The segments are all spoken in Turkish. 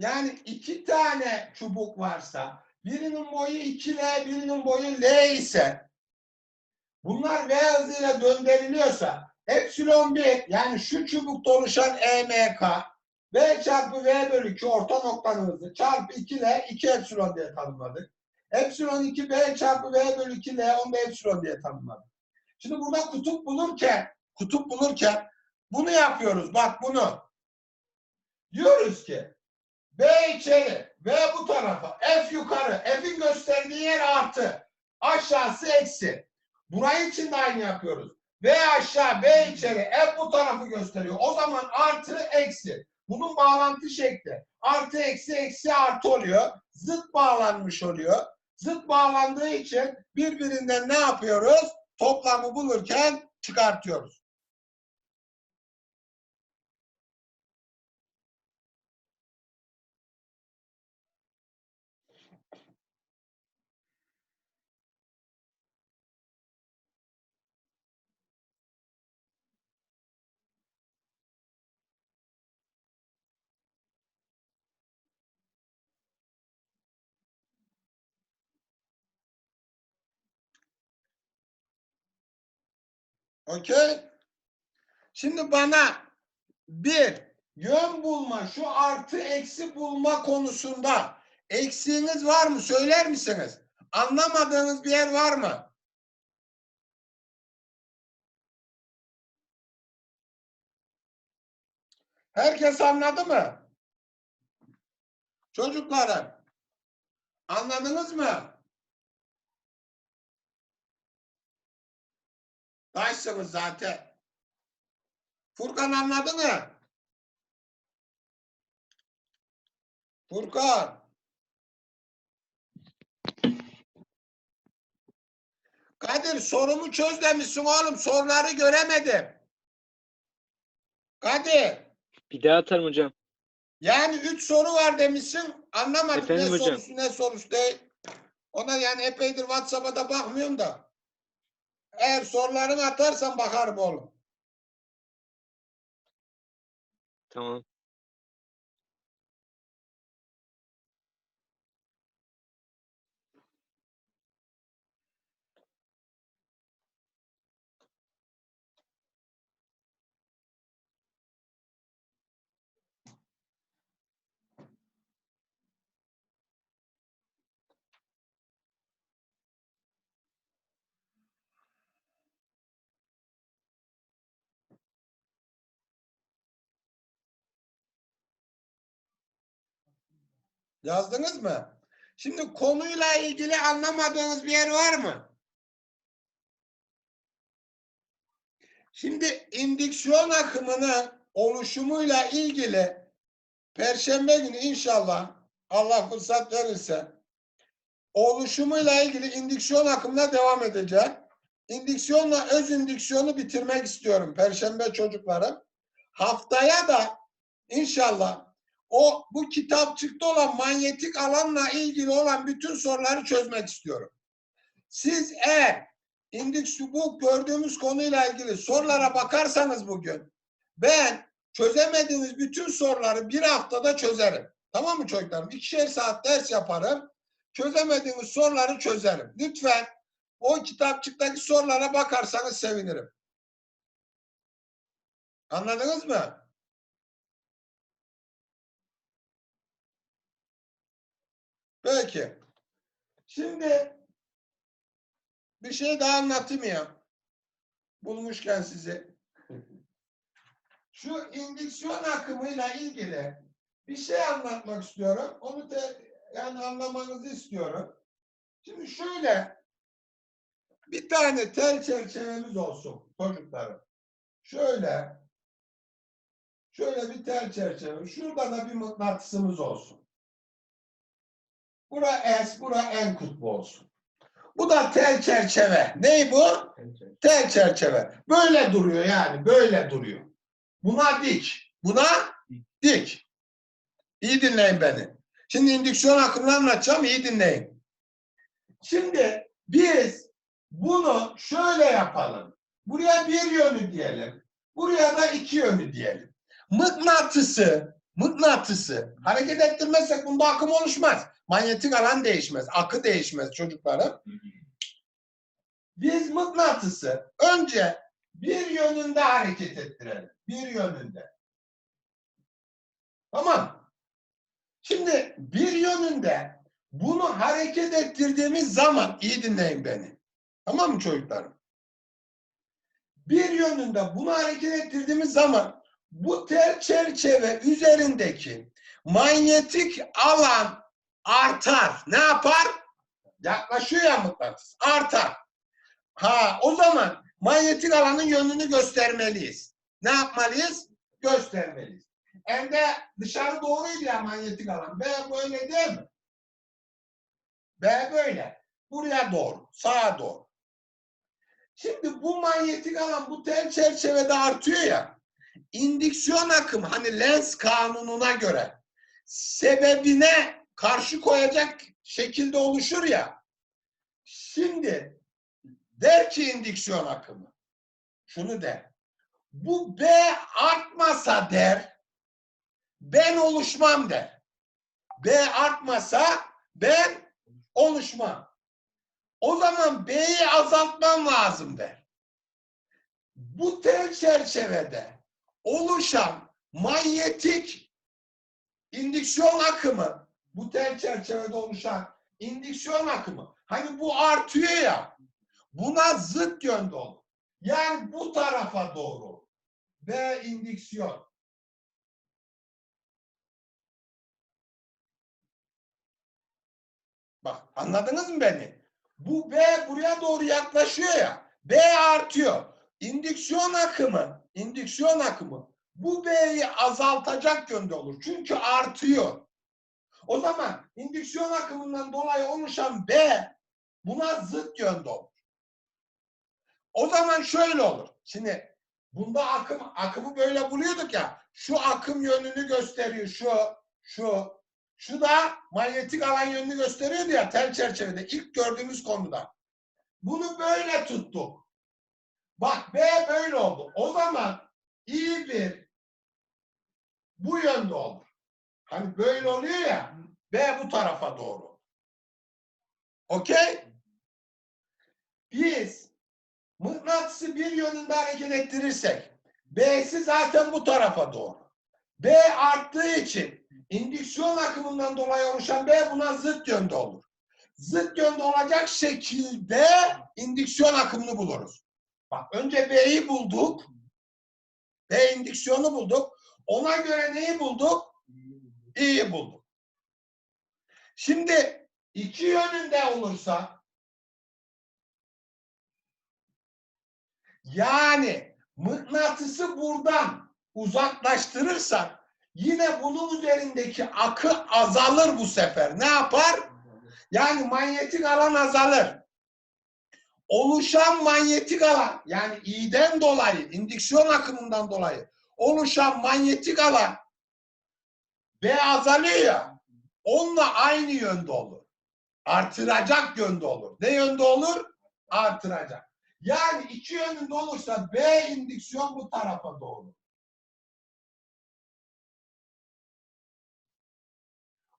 Yani iki tane çubuk varsa birinin boyu 2L, birinin boyu L ise bunlar V hızıyla döndürülüyorsa epsilon 1 yani şu çubukta oluşan EMK V çarpı V bölü 2 orta noktanın hızı çarpı 2L 2 epsilon diye tanımladık. Epsilon 2 V çarpı V bölü 2 L onu da epsilon diye tanımladık. Şimdi burada kutup bulurken kutup bulurken bunu yapıyoruz. Bak bunu. Diyoruz ki B içeri, V bu tarafa, F yukarı, F'in gösterdiği yer artı, aşağısı eksi. Burayı için de aynı yapıyoruz. V aşağı, B içeri, F bu tarafı gösteriyor. O zaman artı, eksi. Bunun bağlantı şekli. Artı, eksi, eksi, artı oluyor. Zıt bağlanmış oluyor. Zıt bağlandığı için birbirinden ne yapıyoruz? Toplamı bulurken çıkartıyoruz. Okey? Şimdi bana bir yön bulma, şu artı eksi bulma konusunda eksiğiniz var mı? Söyler misiniz? Anlamadığınız bir yer var mı? Herkes anladı mı? Çocuklarım, anladınız mı? Taşsınız zaten. Furkan anladı mı? Furkan. Kadir sorumu çöz demişsin oğlum. Soruları göremedim. Kadir. Bir daha atarım hocam. Yani üç soru var demişsin. Anlamadım Efendim ne hocam? sorusu ne sorusu değil. Ona yani epeydir WhatsApp'a da bakmıyorum da. Eğer sorularını atarsan bakarım oğlum. Tamam. Yazdınız mı? Şimdi konuyla ilgili anlamadığınız bir yer var mı? Şimdi indüksiyon akımının oluşumuyla ilgili Perşembe günü inşallah Allah fırsat verirse oluşumuyla ilgili indüksiyon akımına devam edeceğim. İndüksiyonla öz indüksiyonu bitirmek istiyorum Perşembe çocuklarım. Haftaya da inşallah o bu kitapçıkta olan manyetik alanla ilgili olan bütün soruları çözmek istiyorum. Siz eğer indüksiyon bu gördüğümüz konuyla ilgili sorulara bakarsanız bugün ben çözemediğiniz bütün soruları bir haftada çözerim. Tamam mı çocuklarım? İkişer saat ders yaparım. Çözemediğiniz soruları çözerim. Lütfen o kitapçıktaki sorulara bakarsanız sevinirim. Anladınız mı? Peki. Şimdi bir şey daha anlatayım ya. Bulmuşken sizi. Şu indüksiyon akımıyla ilgili bir şey anlatmak istiyorum. Onu da yani anlamanızı istiyorum. Şimdi şöyle bir tane tel çerçevemiz olsun çocuklarım. Şöyle şöyle bir tel çerçeve. Şurada da bir mıknatısımız olsun. Bura S, bura N kutbu olsun. Bu da tel çerçeve. Ney bu? Tel çerçeve. Böyle duruyor yani. Böyle duruyor. Buna dik. Buna dik. İyi dinleyin beni. Şimdi indüksiyon akımını anlatacağım. iyi dinleyin. Şimdi biz bunu şöyle yapalım. Buraya bir yönü diyelim. Buraya da iki yönü diyelim. Mıknatısı mıknatısı hareket ettirmezsek bunda akım oluşmaz. Manyetik alan değişmez. Akı değişmez çocuklarım. Biz mıknatısı önce bir yönünde hareket ettirelim. Bir yönünde. Tamam. Şimdi bir yönünde bunu hareket ettirdiğimiz zaman iyi dinleyin beni. Tamam mı çocuklarım? Bir yönünde bunu hareket ettirdiğimiz zaman bu tel çerçeve üzerindeki manyetik alan artar. Ne yapar? Yaklaşıyor ya mıknatıs. Artar. Ha o zaman manyetik alanın yönünü göstermeliyiz. Ne yapmalıyız? Göstermeliyiz. Hem de dışarı doğruydu ya manyetik alan. B böyle değil mi? B böyle. Buraya doğru. Sağa doğru. Şimdi bu manyetik alan bu tel çerçevede artıyor ya. İndüksiyon akımı hani lens kanununa göre sebebine karşı koyacak şekilde oluşur ya. Şimdi der ki indüksiyon akımı şunu der. Bu B artmasa der ben oluşmam der. B artmasa ben oluşmam. O zaman B'yi azaltmam lazım der. Bu tel çerçevede oluşan manyetik indüksiyon akımı, bu tel çerçevede oluşan indüksiyon akımı, hani bu artıyor ya, buna zıt yönde olur. Yani bu tarafa doğru. B indüksiyon. Bak anladınız mı beni? Bu B buraya doğru yaklaşıyor ya. B artıyor. İndüksiyon akımı, indüksiyon akımı bu B'yi azaltacak yönde olur. Çünkü artıyor. O zaman indüksiyon akımından dolayı oluşan B buna zıt yönde olur. O zaman şöyle olur. Şimdi bunda akım akımı böyle buluyorduk ya. Şu akım yönünü gösteriyor. Şu, şu, şu da manyetik alan yönünü gösteriyordu ya tel çerçevede ilk gördüğümüz konuda. Bunu böyle tuttuk. Bak B böyle oldu. O zaman iyi bir bu yönde olur. Hani böyle oluyor ya B bu tarafa doğru. Okey? Biz mıknatısı bir yönünde hareket ettirirsek B'si zaten bu tarafa doğru. B arttığı için indüksiyon akımından dolayı oluşan B buna zıt yönde olur. Zıt yönde olacak şekilde indüksiyon akımını buluruz. Bak önce B'yi bulduk. B indüksiyonu bulduk. Ona göre neyi bulduk? İ'yi bulduk. Şimdi iki yönünde olursa yani mıknatısı buradan uzaklaştırırsak yine bunun üzerindeki akı azalır bu sefer. Ne yapar? Yani manyetik alan azalır. Oluşan manyetik alan yani i'den dolayı, indüksiyon akımından dolayı oluşan manyetik alan B azalıyor ya onunla aynı yönde olur. Artıracak yönde olur. Ne yönde olur? Artıracak. Yani iki yönünde olursa B indüksiyon bu tarafa doğru.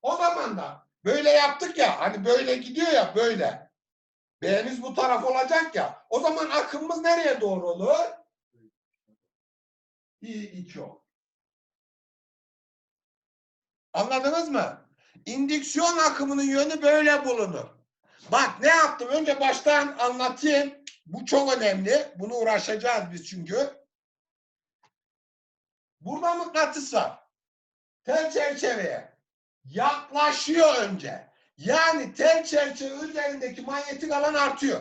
O zaman da böyle yaptık ya hani böyle gidiyor ya böyle. B'miz bu taraf olacak ya. O zaman akımımız nereye doğru olur? İ iki olur. Anladınız mı? İndüksiyon akımının yönü böyle bulunur. Bak ne yaptım? Önce baştan anlatayım. Bu çok önemli. Bunu uğraşacağız biz çünkü. Burada mıknatıs var. Tel çerçeveye. Yaklaşıyor önce. Yani tel çerçeve üzerindeki manyetik alan artıyor.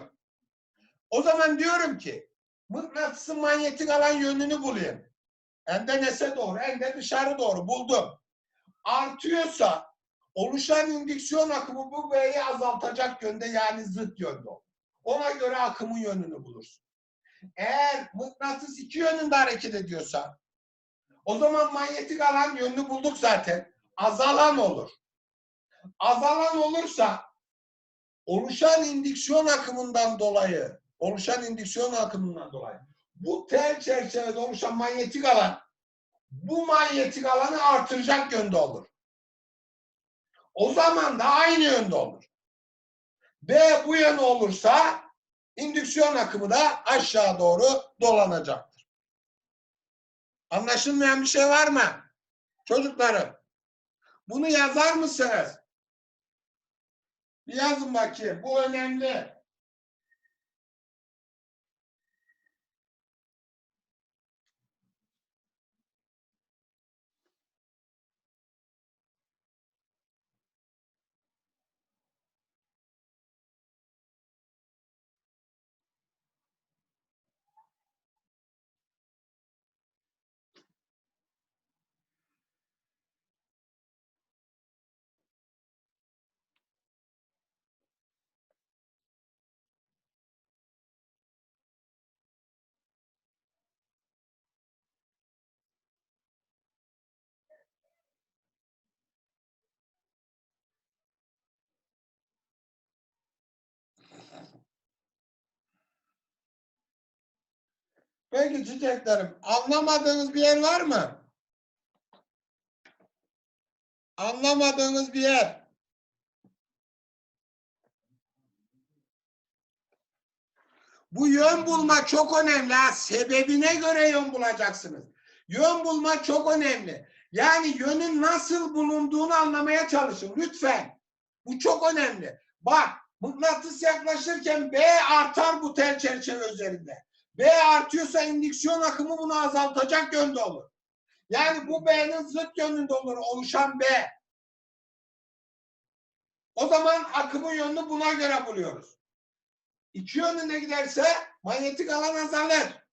O zaman diyorum ki mıknatısın manyetik alan yönünü bulayım. Hem de nese doğru hem de dışarı doğru buldum. Artıyorsa oluşan indüksiyon akımı bu B'yi azaltacak yönde yani zıt yönde olur. Ona göre akımın yönünü bulursun. Eğer mıknatıs iki yönünde hareket ediyorsa o zaman manyetik alan yönünü bulduk zaten. Azalan olur. Azalan olursa oluşan indüksiyon akımından dolayı oluşan indüksiyon akımından dolayı bu tel çerçevede oluşan manyetik alan bu manyetik alanı artıracak yönde olur. O zaman da aynı yönde olur. B bu yön olursa indüksiyon akımı da aşağı doğru dolanacaktır. Anlaşılmayan bir şey var mı? Çocuklarım. Bunu yazar mısınız? Bir yazın bakayım. Bu önemli. Peki çiçeklerim. Anlamadığınız bir yer var mı? Anlamadığınız bir yer. Bu yön bulma çok önemli. Ha. Sebebine göre yön bulacaksınız. Yön bulma çok önemli. Yani yönün nasıl bulunduğunu anlamaya çalışın lütfen. Bu çok önemli. Bak mıknatıs yaklaşırken B artar bu tel çerçeve üzerinde. B artıyorsa indüksiyon akımı bunu azaltacak yönde olur. Yani bu B'nin zıt yönünde olur oluşan B. O zaman akımın yönünü buna göre buluyoruz. İki yönünde giderse manyetik alan azalır.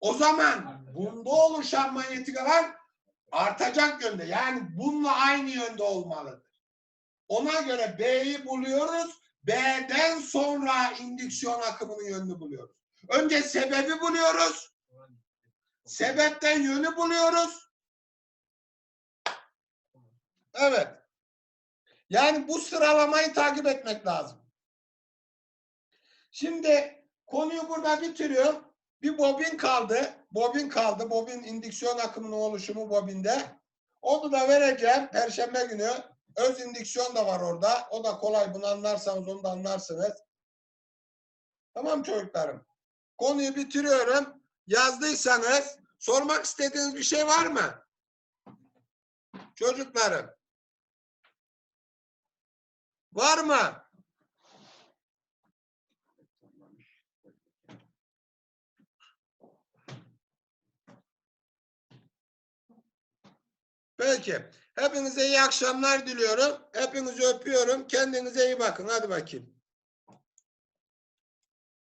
O zaman bunda oluşan manyetik alan artacak yönde. Yani bununla aynı yönde olmalıdır. Ona göre B'yi buluyoruz. B'den sonra indüksiyon akımının yönünü buluyoruz. Önce sebebi buluyoruz. Sebepten yönü buluyoruz. Evet. Yani bu sıralamayı takip etmek lazım. Şimdi konuyu burada bitiriyorum. Bir bobin kaldı. Bobin kaldı. Bobin indüksiyon akımının oluşumu bobinde. Onu da vereceğim Perşembe günü. Öz indüksiyon da var orada. O da kolay. Bunu anlarsanız onu da anlarsınız. Tamam çocuklarım. Konuyu bitiriyorum. Yazdıysanız sormak istediğiniz bir şey var mı? Çocuklarım. Var mı? Peki. Hepinize iyi akşamlar diliyorum. Hepinizi öpüyorum. Kendinize iyi bakın. Hadi bakayım.